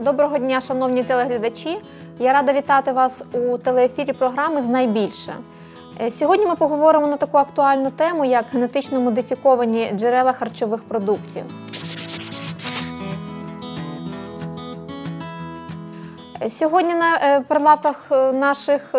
Доброго дня, шановні телеглядачі. Я рада вітати вас у телеефірі програми Знайбільше. Е, Сьогодні ми поговоримо на таку актуальну тему, як генетично модифіковані джерела харчових продуктів. Е, Сьогодні на е, прилавках наших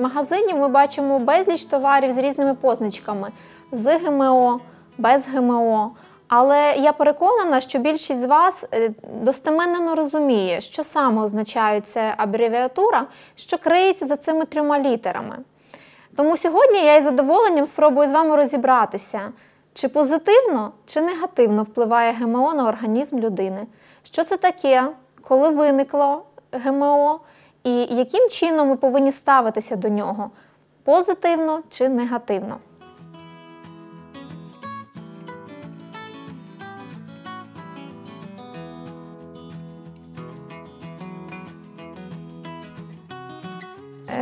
магазинів ми бачимо безліч товарів з різними позначками з ГМО, без ГМО. Але я переконана, що більшість з вас е, достеменно розуміє, що саме означає ця абревіатура, що криється за цими трьома літерами. Тому сьогодні я із задоволенням спробую з вами розібратися, чи позитивно чи негативно впливає ГМО на організм людини. Що це таке, коли виникло ГМО, і яким чином ми повинні ставитися до нього позитивно чи негативно.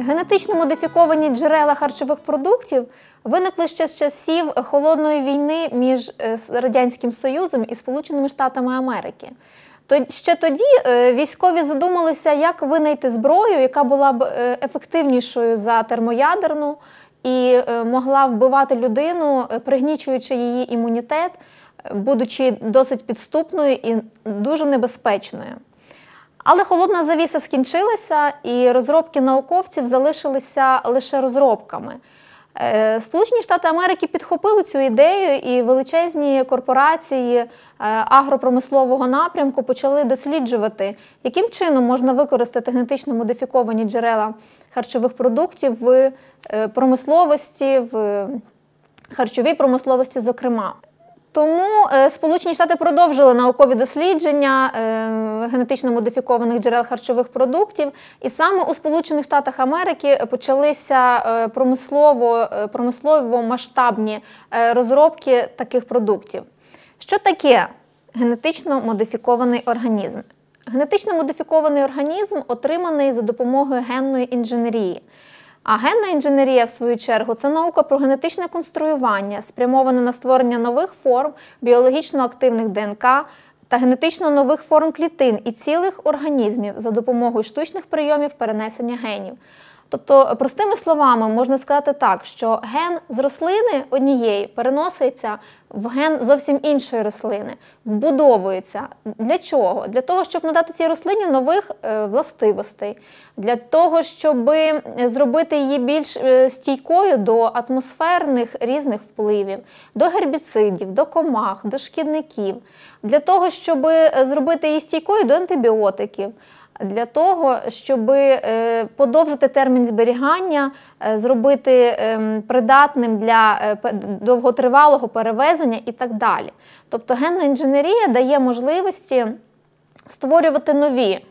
Генетично модифіковані джерела харчових продуктів виникли ще з часів холодної війни між е, Радянським Союзом і Сполученими Штатами Америки. Ще тоді е, військові задумалися, як винайти зброю, яка була б е, ефективнішою за термоядерну і могла вбивати людину, пригнічуючи її імунітет, будучи досить підступною і дуже небезпечною. Але холодна завіса скінчилася, і розробки науковців залишилися лише розробками. Е, Сполучені Штати Америки підхопили цю ідею, і величезні корпорації е, агропромислового напрямку почали досліджувати, яким чином можна використати генетично модифіковані джерела харчових продуктів в е, промисловості, в харчовій промисловості, зокрема. Тому е, Сполучені Штати продовжили наукові дослідження е, генетично модифікованих джерел харчових продуктів, і саме у Сполучених Штатах Америки почалися е, промислово, промислово масштабні розробки таких продуктів. Що таке генетично модифікований організм? Генетично модифікований організм отриманий за допомогою генної інженерії. А генна інженерія, в свою чергу, це наука про генетичне конструювання, спрямоване на створення нових форм біологічно активних ДНК та генетично нових форм клітин і цілих організмів за допомогою штучних прийомів перенесення генів. Тобто, простими словами, можна сказати так, що ген з рослини однієї переноситься в ген зовсім іншої рослини, вбудовується. Для чого? Для того, щоб надати цій рослині нових е, властивостей, для того, щоб зробити її більш е, стійкою до атмосферних різних впливів, до гербіцидів, до комах, до шкідників, для того, щоб е, зробити її стійкою до антибіотиків для того, щоб е, подовжити термін зберігання, е, зробити ем, придатним для е, довготривалого перевезення і так далі. Тобто генна інженерія дає можливості створювати нові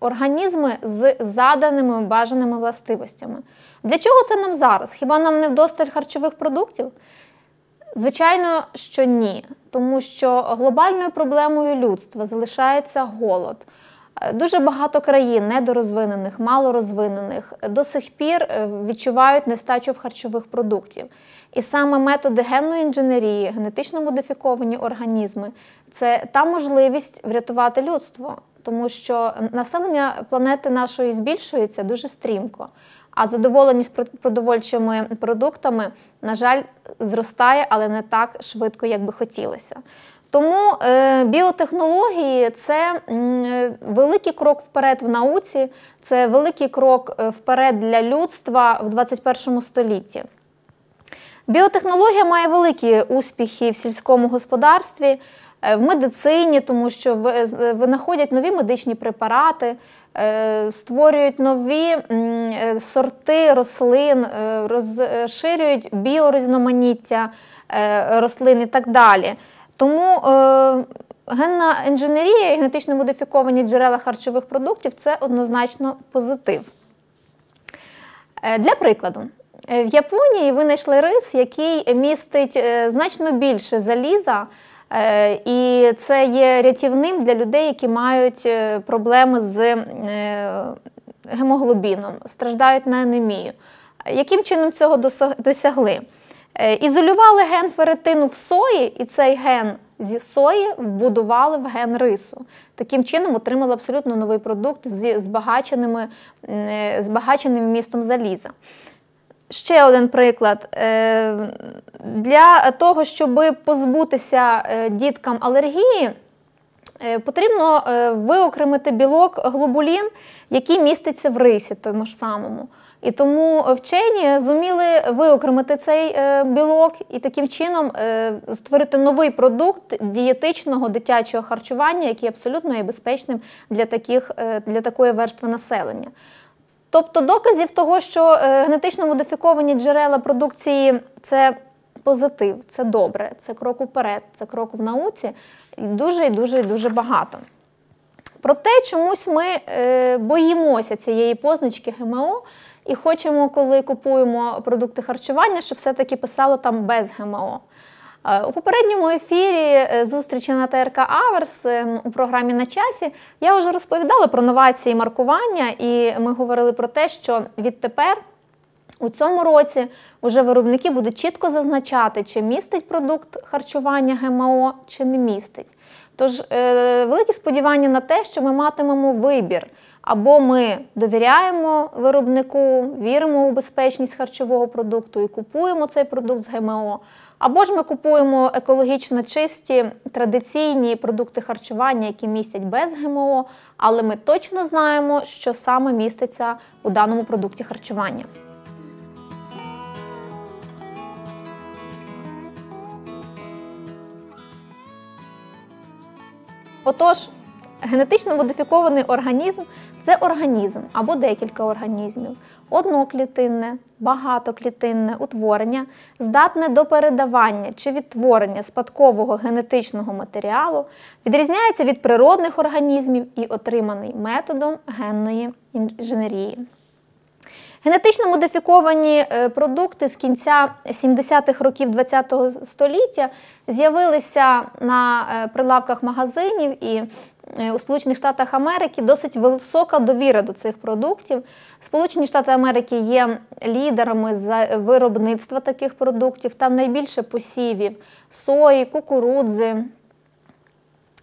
організми з заданими бажаними властивостями. Для чого це нам зараз? Хіба нам не вдосталь харчових продуктів? Звичайно, що ні, тому що глобальною проблемою людства залишається голод. Е, Дуже багато країн недорозвинених, малорозвинених до сих пір е, відчувають нестачу в харчових продуктів. І саме методи генної інженерії, генетично модифіковані організми це та можливість врятувати людство, тому що населення планети нашої збільшується дуже стрімко. А задоволеність продовольчими продуктами, на жаль, зростає, але не так швидко, як би хотілося. Тому е, біотехнології це е, великий крок вперед в науці, це великий крок е, вперед для людства в 21 столітті. Біотехнологія має великі успіхи в сільському господарстві, в медицині, тому що винаходять нові медичні препарати, створюють нові сорти рослин, розширюють біорізноманіття рослин і так далі. Тому е, генна інженерія і генетично модифіковані джерела харчових продуктів це однозначно позитив. Е, Для прикладу, е, в Японії винайшли рис, який містить е, значно більше заліза, е, і це є рятівним для людей, які мають проблеми з гемоглобіном, страждають на анемію. Яким чином цього досягли? Е, Ізолювали ген ферритину в сої, і цей ген зі сої вбудували в ген рису. Таким чином отримали абсолютно новий продукт зі збагаченими, е, збагаченим вмістом заліза. Ще один приклад. Е, Для того, щоб позбутися діткам алергії, потрібно виокремити білок глобулін, який міститься в рисі тому ж самому. І тому вчені зуміли виокремити цей е, білок і таким чином е, створити новий продукт дієтичного дитячого харчування, який абсолютно є безпечним для, таких, е, для такої верстви населення. Тобто доказів того, що е, генетично модифіковані джерела продукції це позитив, це добре, це крок уперед, це крок в науці, дуже і дуже і дуже багато. Проте чомусь ми е, боїмося цієї позначки ГМО і хочемо, коли купуємо продукти харчування, щоб все-таки писало там без ГМО. Е, У попередньому ефірі е, зустрічі на ТРК Аверс е, у програмі на часі я вже розповідала про новації маркування, і ми говорили про те, що відтепер у цьому році вже виробники будуть чітко зазначати, чи містить продукт харчування ГМО, чи не містить. Тож великі сподівання на те, що ми матимемо вибір. Або ми довіряємо виробнику, віримо у безпечність харчового продукту і купуємо цей продукт з ГМО, або ж ми купуємо екологічно чисті традиційні продукти харчування, які містять без ГМО, але ми точно знаємо, що саме міститься у даному продукті харчування. Отож, генетично модифікований організм це організм або декілька організмів, одноклітинне, багатоклітинне утворення, здатне до передавання чи відтворення спадкового генетичного матеріалу, відрізняється від природних організмів і отриманий методом генної інженерії. Генетично модифіковані е, продукти з кінця 70-х років ХХ століття з'явилися на е, прилавках магазинів і е, у Сполучених Штатах Америки досить висока довіра до цих продуктів. Сполучені Штати Америки є лідерами з виробництва таких продуктів. Там найбільше посівів сої, кукурудзи.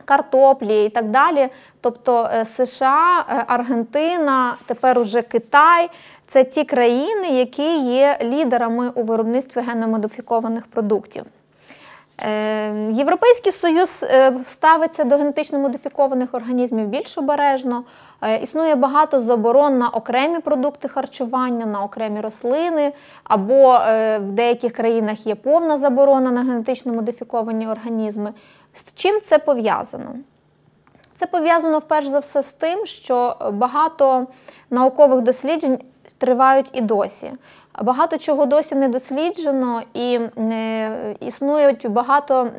Картоплі і так далі. Тобто США, Аргентина, тепер уже Китай це ті країни, які є лідерами у виробництві генномодифікованих продуктів. Європейський Союз ставиться до генетично модифікованих організмів більш обережно. Існує багато заборон на окремі продукти харчування, на окремі рослини, або в деяких країнах є повна заборона на генетично модифіковані організми. З чим це пов'язано? Це пов'язано вперше за все з тим, що багато наукових досліджень тривають і досі. Багато чого досі не досліджено, і е, існують багато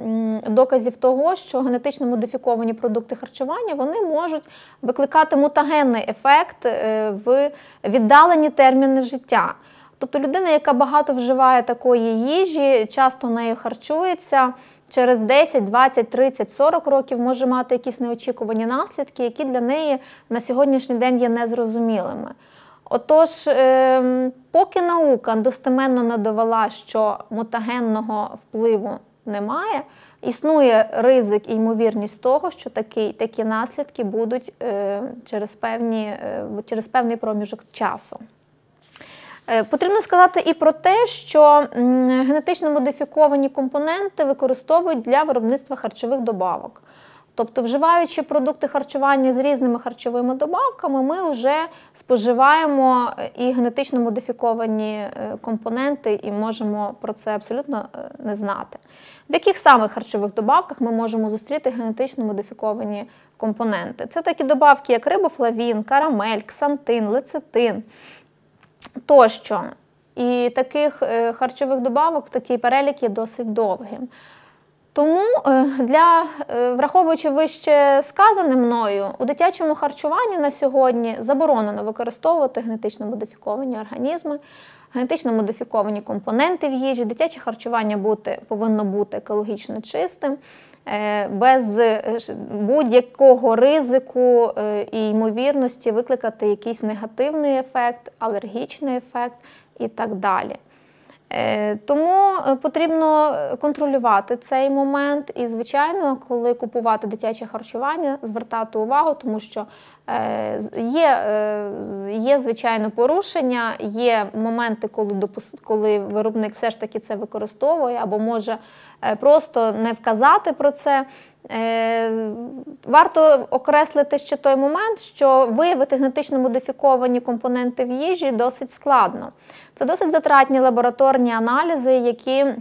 доказів того, що генетично модифіковані продукти харчування вони можуть викликати мутагенний ефект е, в віддалені терміни життя. Тобто людина, яка багато вживає такої їжі, часто нею харчується, через 10, 20, 30, 40 років може мати якісь неочікувані наслідки, які для неї на сьогоднішній день є незрозумілими. Отож, ем, поки наука достеменно не довела, що мутагенного впливу немає, існує ризик і ймовірність того, що такі такі наслідки будуть е, через, певні, е, через певний проміжок часу. Е, потрібно сказати і про те, що генетично модифіковані компоненти використовують для виробництва харчових добавок. Тобто, вживаючи продукти харчування з різними харчовими добавками, ми вже споживаємо е, і генетично модифіковані е, компоненти, і можемо про це абсолютно не знати. В яких саме харчових добавках ми можемо зустріти генетично модифіковані компоненти? Це такі добавки, як рибофлавін, карамель, ксантин, лецитин тощо. І таких е, харчових добавок такий перелік є досить довгим. Тому, е, для, е, враховуючи вище сказане мною, у дитячому харчуванні на сьогодні заборонено використовувати генетично модифіковані організми, генетично модифіковані компоненти в їжі. Дитяче харчування бути, повинно бути екологічно чистим, без будь-якого ризику і ймовірності викликати якийсь негативний ефект, алергічний ефект і так далі. Е, Тому е, потрібно контролювати цей момент. І, звичайно, коли купувати дитяче харчування, звертати увагу, тому що е, є, е, є звичайно порушення, є моменти, коли коли виробник все ж таки це використовує або може е, просто не вказати про це. Е, Варто окреслити ще той момент, що виявити генетично модифіковані компоненти в їжі досить складно. Це досить затратні лабораторні аналізи, які е,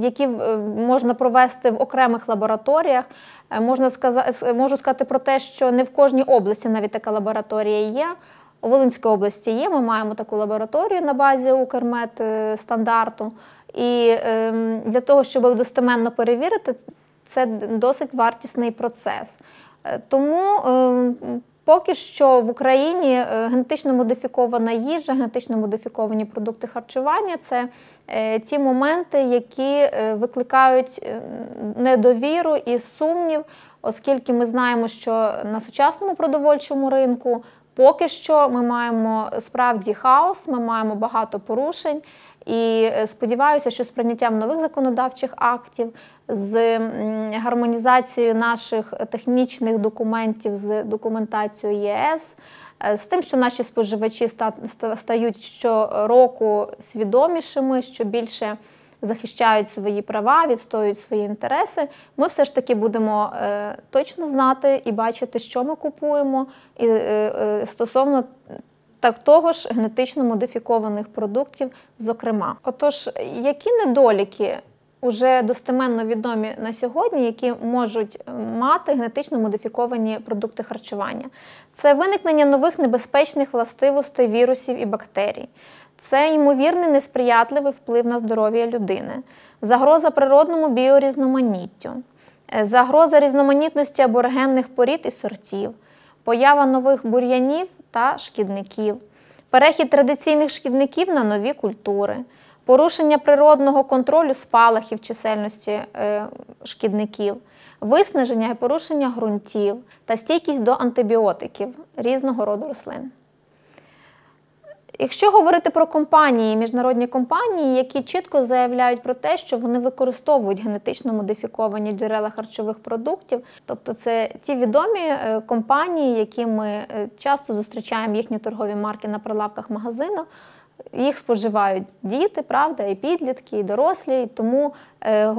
які е, можна провести в окремих лабораторіях. Е, Можна сказати, можу сказати про те, що не в кожній області навіть така лабораторія є. У Волинській області є. Ми маємо таку лабораторію на базі Укрмед е, стандарту. І ем, для того, щоб достеменно перевірити, це досить вартісний процес. Е, Тому ем, поки що в Україні е, генетично модифікована їжа, генетично модифіковані продукти харчування це е, ті моменти, які е, викликають недовіру і сумнів, оскільки ми знаємо, що на сучасному продовольчому ринку поки що ми маємо справді хаос, ми маємо багато порушень. І е, сподіваюся, що з прийняттям нових законодавчих актів, з гармонізацією наших технічних документів з документацією ЄС, е, з тим, що наші споживачі ста- ста- стають щороку свідомішими, що більше захищають свої права, відстоюють свої інтереси, ми все ж таки будемо е, точно знати і бачити, що ми купуємо, і стосовно так того ж генетично модифікованих продуктів, зокрема. Отож, які недоліки вже достеменно відомі на сьогодні, які можуть е, мати генетично модифіковані продукти харчування? Це виникнення нових небезпечних властивостей вірусів і бактерій. Це ймовірний несприятливий вплив на здоров'я людини, загроза природному біорізноманіттю, е, загроза різноманітності аборигенних порід і сортів, поява нових бур'янів та шкідників, перехід традиційних шкідників на нові культури, порушення природного контролю спалахів чисельності е, шкідників, виснаження і порушення ґрунтів та стійкість до антибіотиків різного роду рослин. Якщо говорити про компанії, міжнародні компанії, які чітко заявляють про те, що вони використовують генетично модифіковані джерела харчових продуктів, тобто це ті відомі е, компанії, які ми е, часто зустрічаємо їхні торгові марки на прилавках магазину. Їх споживають діти, правда, і підлітки, і дорослі. І Тому е,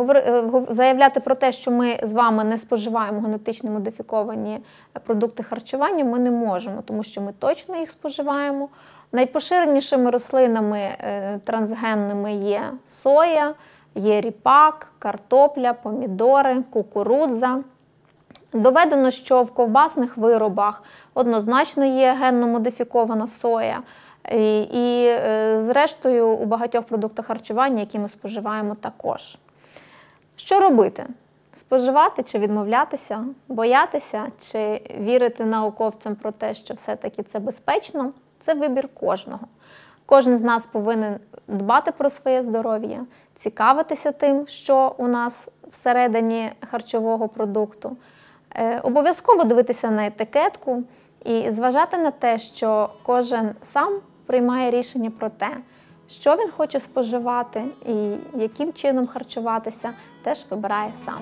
заявляти про те, що ми з вами не споживаємо генетично модифіковані продукти харчування, ми не можемо, тому що ми точно їх споживаємо. Найпоширенішими рослинами е, трансгенними є соя, є ріпак, картопля, помідори, кукурудза. Доведено, що в ковбасних виробах однозначно є генно модифікована соя. І, і е, зрештою, у багатьох продуктах харчування, які ми споживаємо, також. Що робити? Споживати чи відмовлятися, боятися, чи вірити науковцям про те, що все-таки це безпечно це вибір кожного. Кожен з нас повинен дбати про своє здоров'я, цікавитися тим, що у нас всередині харчового продукту. Е, Обов'язково дивитися на етикетку і зважати на те, що кожен сам приймає рішення про те, що він хоче споживати і яким чином харчуватися, теж вибирає сам.